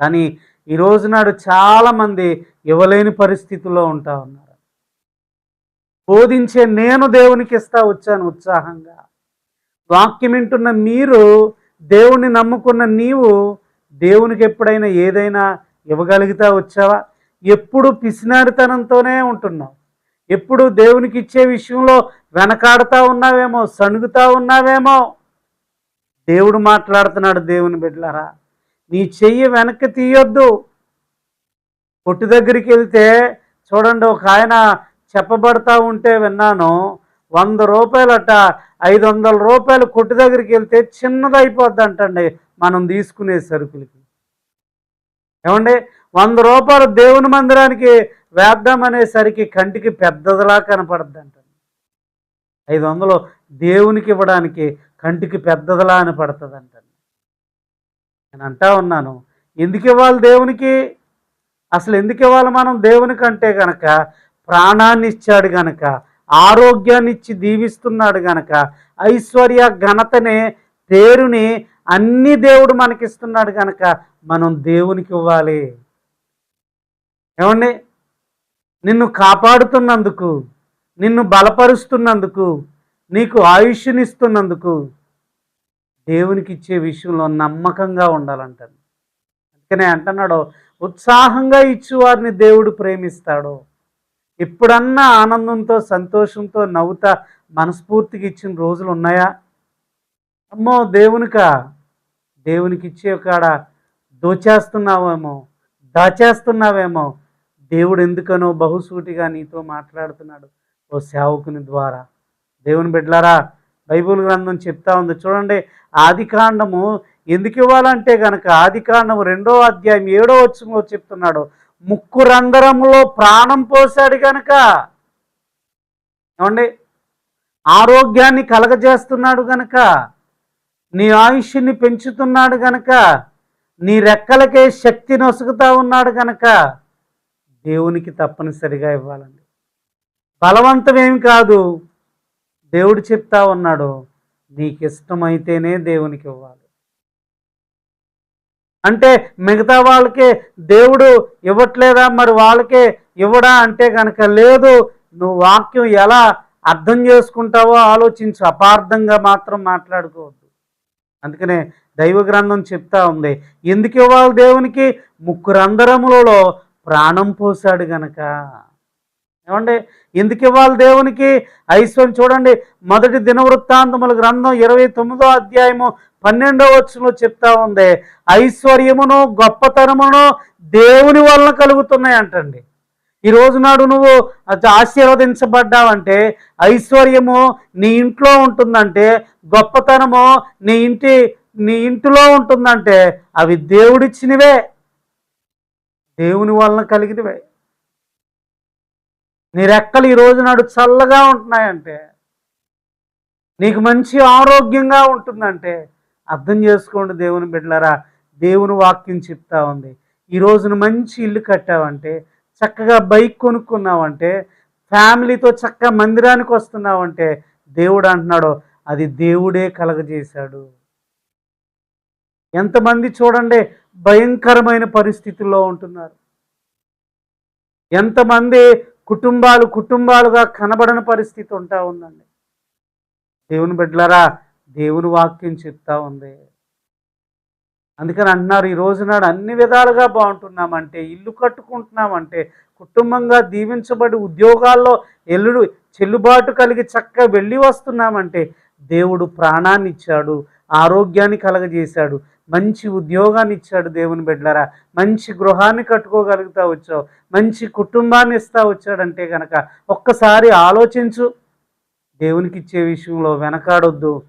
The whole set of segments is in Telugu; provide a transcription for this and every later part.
కానీ ఈ రోజు నాడు చాలామంది ఇవ్వలేని పరిస్థితుల్లో ఉంటా ఉన్నారు. బోధించే నేను దేవునికి ఇస్తా వచ్చాను ఉత్సాహంగా. వాక్యం వింటున్న మీరు దేవుణ్ణి నమ్ముకున్న నీవు దేవునికి ఎప్పుడైనా ఏదైనా ఇవ్వగలుగుతా వచ్చావా? ఎప్పుడు పిసినారితనంతోనే ఉంటున్నావు. ఎప్పుడు దేవునికి ఇచ్చే విషయంలో వెనకాడుతూ ఉన్నావేమో సణుగుతా ఉన్నావేమో? దేవుడు మాట్లాడుతున్నాడు దేవుని బిడ్డలారా. నీ చెయ్యి వెనక్కి తీయొద్దు. కొట్టు దగ్గరికి వెళ్తే చూడండి ఒక ఆయన చెప్పబడతా ఉంటే విన్నాను. వంద రూపాయలట ఐదు వందల రూపాయలు కొట్టు దగ్గరికి వెళ్తే చిన్నది అయిపోద్ది అంటండి మనం తీసుకునే సరుకులకి. ఏమండి? వంద రూపాయలు దేవుని మందిరానికి వేద్దామనేసరికి కంటికి పెద్దదిలా కనపడద్ది అంటండి ఐదు వందలు దేవునికి ఇవ్వడానికి కంటికి పెద్దదిలా అని పడుతుంది అంటండి నేను అంటా ఉన్నాను. ఎందుకు ఇవ్వాలి దేవునికి? అసలు ఎందుకు ఇవ్వాలి మనం దేవునికి అంటే గనక? ప్రాణాన్ని ఇచ్చాడు గనక ఆరోగ్యాన్ని ఇచ్చి దీవిస్తున్నాడు గనక ఐశ్వర్య ఘనతనే పేరుని అన్ని దేవుడు మనకిస్తున్నాడు గనక మనం దేవునికి ఇవ్వాలి. ఏమండి? నిన్ను కాపాడుతున్నందుకు నిన్ను బలపరుస్తున్నందుకు నీకు ఆయుష్నిస్తున్నందుకు దేవునికి ఇచ్చే విషయంలో నమ్మకంగా ఉండాలంటాను అందుకనే అంటున్నాడు ఉత్సాహంగా ఇచ్చేవారిని దేవుడు ప్రేమిస్తాడు. ఎప్పుడన్నా ఆనందంతో సంతోషంతో నవ్వుతా మనస్ఫూర్తిగా ఇచ్చిన రోజులు ఉన్నాయా? అమ్మో దేవునికా దేవునికి ఇచ్చే కాడ దోచేస్తున్నావేమో దాచేస్తున్నావేమో దేవుడు ఎందుకనో బహుసూటిగా నీతో మాట్లాడుతున్నాడు ఓ సేవకుని ద్వారా. దేవుని బిడ్డలారా బైబుల్ గ్రంథం చెప్తా ఉంది. చూడండి ఆది కాండము ఎందుకు ఇవ్వాలంటే గనక ఆది కాండము రెండో అధ్యాయం ఏడో వచ్చి చెప్తున్నాడు. ముక్కు రంధ్రములో ప్రాణం పోసాడు గనక. ఏమండి? ఆరోగ్యాన్ని కలగజేస్తున్నాడు గనక. నీ ఆయుష్ని పెంచుతున్నాడు గనక. నీ రెక్కలకే శక్తి నొసుగుతా ఉన్నాడు గనక. దేవునికి తప్పనిసరిగా ఇవ్వాలండి. బలవంతమేమి కాదు. దేవుడు చెప్తా ఉన్నాడు నీకు ఇష్టమైతేనే దేవునికి ఇవ్వాలి. అంటే మిగతా వాళ్ళకే దేవుడు ఇవ్వట్లేదా? మరి వాళ్ళకే ఇవ్వడా? అంటే కనుక లేదు నువ్వు వాక్యం ఎలా అర్థం చేసుకుంటావో ఆలోచించు అపార్థంగా మాత్రం మాట్లాడుకోవద్దు. అందుకనే దైవ గ్రంథం చెప్తా ఉంది ఎందుకు ఇవ్వాలి దేవునికి? ముక్కురంధ్రములలో ప్రాణం పోసాడు గనక. ఏమండి? ఎందుకు ఇవ్వాలి దేవునికి? ఐశ్వర్యం చూడండి. మొదటి దినవృత్తాంతముల గ్రంథం ఇరవై తొమ్మిదో అధ్యాయము పన్నెండవ వచ్చంలో చెప్తా ఉంది. ఐశ్వర్యమును గొప్పతనమును దేవుని వలన కలుగుతున్నాయి అంటండి ఈ రోజు నాడు నువ్వు ఆశీర్వదించబడ్డావంటే ఐశ్వర్యము నీ ఇంట్లో ఉంటుందంటే గొప్పతనము నీ ఇంటి నీ ఇంటిలో ఉంటుందంటే అవి దేవుడిచ్చినవే. దేవుని వలన కలిగినవే. నీ రెక్కలు ఈ రోజు నాడు చల్లగా ఉంటున్నాయంటే నీకు మంచి ఆరోగ్యంగా ఉంటుందంటే అర్థం చేసుకోండి దేవుని బిడ్డలారా. దేవుని వాక్యం చెప్తా ఉంది. ఈ రోజున మంచి ఇల్లు కట్టావంటే చక్కగా బైక్ కొనుక్కున్నావంటే ఫ్యామిలీతో చక్కగా మందిరానికి వస్తున్నావంటే దేవుడు అంటున్నాడు అది దేవుడే కలగజేశాడు. ఎంతమంది చూడండి భయంకరమైన పరిస్థితుల్లో ఉంటున్నారు. ఎంతమంది కుటుంబాలు కుటుంబాలుగా కనబడని పరిస్థితి ఉంటా ఉందండి. దేవుని బిడ్డలారా దేవుని వాక్యం చెప్తా ఉంది. అందుకని అంటున్నారు ఈ రోజు నాడు అన్ని విధాలుగా బాగుంటున్నామంటే ఇల్లు కట్టుకుంటున్నామంటే కుటుంబంగా దీవించబడి ఉద్యోగాల్లో ఎల్లుడు చెల్లుబాటు కలిగి చక్కగా వెళ్ళి వస్తున్నామంటే దేవుడు ప్రాణాన్ని ఇచ్చాడు ఆరోగ్యాన్ని కలగజేశాడు మంచి ఉద్యోగాన్ని ఇచ్చాడు దేవుని బిడ్డలారా. మంచి గృహాన్ని కట్టుకోగలుగుతా వచ్చావు. మంచి కుటుంబాన్ని ఇస్తా వచ్చాడంటే కనుక ఒక్కసారి ఆలోచించు. దేవునికి ఇచ్చే విషయంలో వెనకాడొద్దు.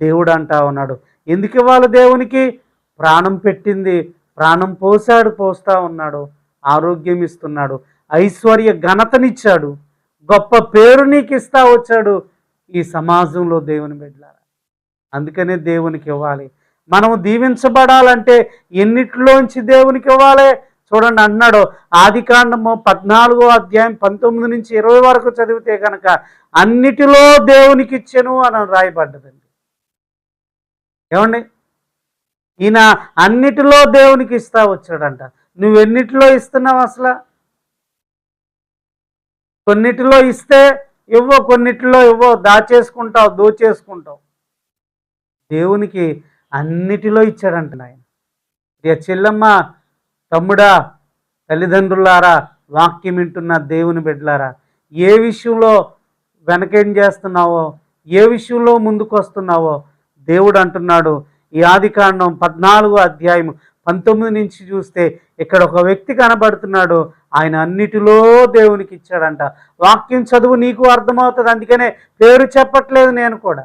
దేవుడు అంటా ఉన్నాడు. ఎందుకు ఇవ్వాలి దేవునికి? ప్రాణం పెట్టింది. ప్రాణం పోసాడు పోస్తా ఉన్నాడు. ఆరోగ్యం ఇస్తున్నాడు. ఐశ్వర్య ఘనతనిచ్చాడు. గొప్ప పేరు నీకు ఇస్తా వచ్చాడు ఈ సమాజంలో దేవుని బిడ్డలారా. అందుకనే దేవునికి ఇవ్వాలి. మనము దీవించబడాలంటే ఎన్నిటిలోంచి దేవునికి ఇవ్వాలి? చూడండి అన్నాడు ఆది కాండము పద్నాలుగో అధ్యాయం పంతొమ్మిది నుంచి ఇరవై వరకు చదివితే కనుక అన్నిటిలో దేవునికి ఇచ్చెను అని రాయబడ్డదండి. ఏమండి? ఈయన అన్నిటిలో దేవునికి ఇస్తా వచ్చాడంట. నువ్వెన్నిటిలో ఇస్తున్నావు అసలు? కొన్నిటిలో ఇస్తే ఇవ్వో కొన్నిటిలో ఇవ్వో. దాచేసుకుంటావు దోచేసుకుంటావు. దేవునికి అన్నిటిలో ఇచ్చాడంట నాయన. ఇక చెల్లమ్మ తమ్ముడా తల్లిదండ్రులారా వాక్యం వింటున్న దేవుని బిడ్డలారా ఏ విషయంలో వెనకేం చేస్తున్నావో ఏ విషయంలో ముందుకు వస్తున్నావో దేవుడు అంటున్నాడు. ఈ ఆది కాండం పద్నాలుగు అధ్యాయం పంతొమ్మిది నుంచి చూస్తే ఇక్కడ ఒక వ్యక్తి కనబడుతున్నాడు. ఆయన అన్నిటిలో దేవునికి ఇచ్చాడంట. వాక్యం చదువు నీకు అర్థమవుతుంది. అందుకనే పేరు చెప్పట్లేదు నేను కూడా.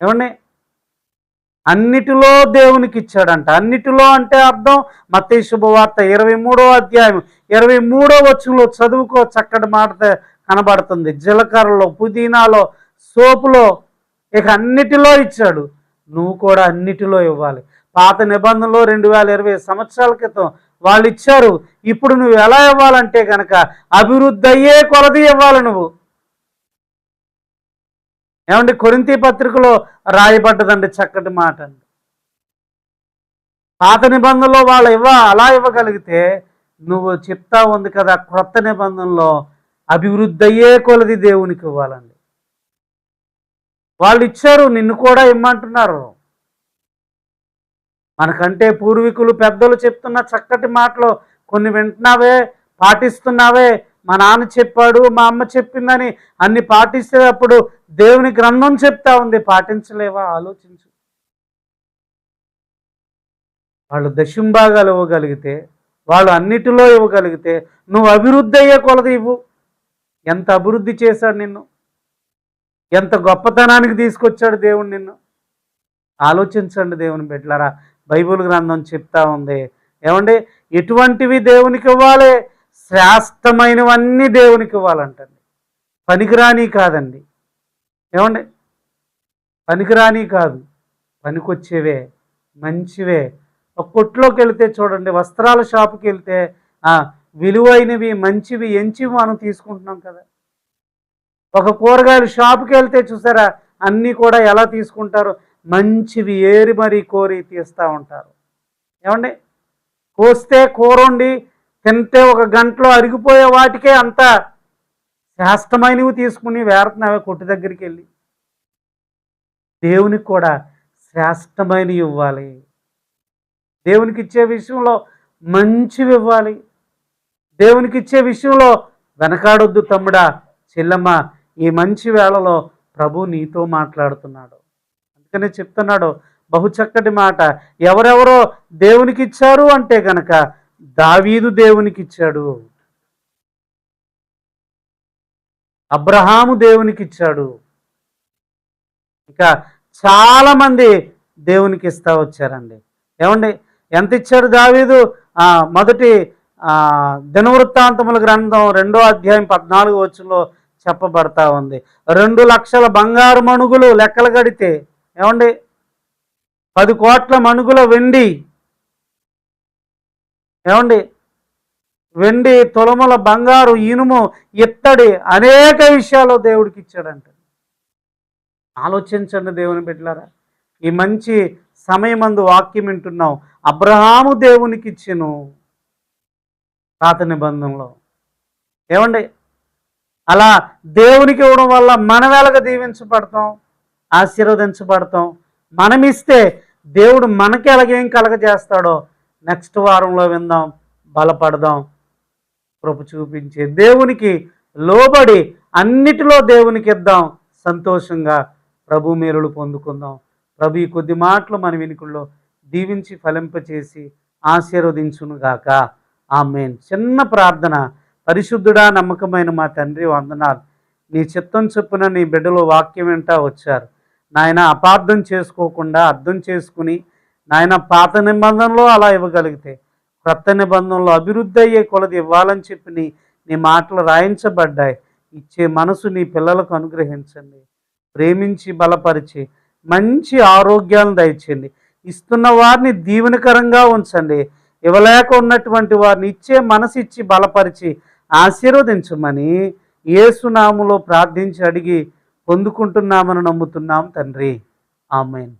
ఏమండి? అన్నిటిలో దేవునికి ఇచ్చాడంట అన్నిటిలో అంటే అర్థం మతీ శుభవార్త ఇరవై మూడో అధ్యాయం ఇరవై మూడో వచ్చంలో చదువుకో చక్కటి మాట కనబడుతుంది. జీలకర్రలో పుదీనాలో సోపులో ఇక అన్నిటిలో ఇచ్చాడు. నువ్వు కూడా అన్నిటిలో ఇవ్వాలి. పాత నిబంధనలో రెండు వేల ఇరవై సంవత్సరాల క్రితం వాళ్ళు ఇచ్చారు ఇప్పుడు నువ్వు ఎలా ఇవ్వాలంటే కనుక అభివృద్ధి అయ్యే కొలది ఇవ్వాలి నువ్వు. ఏమండి కొరింతి పత్రికలో రాయబడ్డదండి చక్కటి మాట అండి. పాత నిబంధనలో వాళ్ళు ఇవ్వ అలా ఇవ్వగలిగితే నువ్వు చెప్తా ఉంది కదా క్రొత్త నిబంధనలో అభివృద్ధి అయ్యే కొలది దేవునికి ఇవ్వాలండి. వాళ్ళు ఇచ్చారు నిన్ను కూడా ఇమ్మంటున్నారు. మనకంటే పూర్వీకులు పెద్దలు చెప్తున్న చక్కటి మాటలు కొన్ని వింటున్నావే పాటిస్తున్నావే మా నాన్న చెప్పాడు మా అమ్మ చెప్పిందని అన్ని పాటిస్తేటప్పుడు దేవుని గ్రంథం చెప్తా ఉంది. పాటించలేవా? ఆలోచించు. వాళ్ళు దశంభాగాలు ఇవ్వగలిగితే వాళ్ళు అన్నిటిలో ఇవ్వగలిగితే నువ్వు అభివృద్ధి అయ్యే కొలది ఇవ్వు. ఎంత అభివృద్ధి చేశాడు నిన్ను? ఎంత గొప్పతనానికి తీసుకొచ్చాడు దేవుడు నిన్ను? ఆలోచించండి దేవుని బిడ్డలారా. బైబిల్ గ్రంథం చెప్తా ఉంది. ఏమండి? ఎటువంటివి దేవునికి ఇవ్వాలి? శ్రేష్టమైనవన్నీ దేవునికి ఇవ్వాలంటండి. పనికిరాని కాదండి. ఏమండి? పనికిరాని కాదు. పనికొచ్చేవే మంచివే. ఒక కొట్లోకి వెళితే చూడండి వస్త్రాల షాపుకి వెళ్తే విలువైనవి మంచివి ఎంచివి మనం తీసుకుంటున్నాం కదా. ఒక కూరగాయల షాపుకి వెళ్తే చూసారా అన్నీ కూడా ఎలా తీసుకుంటారు? మంచివి ఏరి మరీ కోరి తీస్తూ ఉంటారు. ఏమండి? కోస్తే కూర వండి తింటే ఒక గంటలో అరిగిపోయే వాటికే అంత శ్రేష్టమైనవి తీసుకుని వేరుతున్నావే కొట్టు దగ్గరికి వెళ్ళి. దేవునికి కూడా శ్రేష్టమైనవి ఇవ్వాలి. దేవునికి ఇచ్చే విషయంలో మంచివి ఇవ్వాలి. దేవునికి ఇచ్చే విషయంలో వెనకాడొద్దు తమ్ముడా చెల్లమ్మ ఈ మంచి వేళలో ప్రభు నీతో మాట్లాడుతున్నాడు. అందుకనే చెప్తున్నాడు బహు చక్కటి మాట ఎవరెవరో దేవునికి ఇచ్చారు అంటే గనక దావీదు దేవునికి ఇచ్చాడు అబ్రహాము దేవునికి ఇచ్చాడు ఇక చాలామంది దేవునికి ఇస్తా వచ్చారండి. ఏమండి? ఎంత ఇచ్చాడు దావీదు మొదటి దినవృత్తాంతముల గ్రంథం రెండో అధ్యాయం పద్నాలుగు వచ్చులో చెప్పబడతా ఉంది. రెండు లక్షల బంగారు మణుగులు లెక్కలు కడితే ఏమండి? పది కోట్ల మణుగుల వెండి ఏమండి? వెండి తొలమల బంగారు ఇనుము ఇత్తడి అనేక విషయాలు దేవుడికి ఇచ్చాడంట. ఆలోచించండి దేవుని బిడ్డలారా. ఈ మంచి సమయమందు వాక్యం వింటున్నాం. అబ్రహాము దేవునికి ఇచ్చెను. పాత నిబంధనలో. ఏమండి? అలా దేవునికి ఇవ్వడం వల్ల మనం ఎలాగ దీవించబడతాం ఆశీర్వదించబడతాం. మనం ఇస్తే దేవుడు మనకి ఎలాగేం కలగజేస్తాడో నెక్స్ట్ వారంలో విందాం బలపడదాం. కృప చూపించే దేవునికి లోబడి అన్నిటిలో దేవునికి ఇద్దాం. సంతోషంగా ప్రభు మేలులు పొందుకుందాం. ప్రభు ఈ కొద్ది మాటలు మన వెనుకల్లో దీవించి ఫలింపచేసి ఆశీర్వదించునుగాక. ఆమెన్. చిన్న ప్రార్థన. పరిశుద్ధుడా నమ్మకమైన మా తండ్రి వందనాలు. నీ చిత్తం చొప్పున నీ బిడ్డలో వాక్యం వెంట వచ్చారు. నాయన అపార్థం చేసుకోకుండా అర్థం చేసుకుని నాయన పాత నిబంధనలో అలా ఇవ్వగలిగితే క్రొత్త నిబంధనలో అభివృద్ధి అయ్యే కొలది ఇవ్వాలని చెప్పి నీ నీ మాటలు రాయించబడ్డాయి. ఇచ్చే మనసు నీ పిల్లలకు అనుగ్రహించండి. ప్రేమించి బలపరిచి మంచి ఆరోగ్యాలను దయచేయండి. ఇస్తున్న వారిని దీవెనకరంగా ఉంచండి. ఇవ్వలేక ఉన్నటువంటి వారిని ఇచ్చే మనసు ఇచ్చి బలపరిచి ఆశీర్వదించమని ఏసునాములో ప్రార్థించి అడిగి పొందుకుంటున్నామని నమ్ముతున్నాం తండ్రి. ఆమెన్.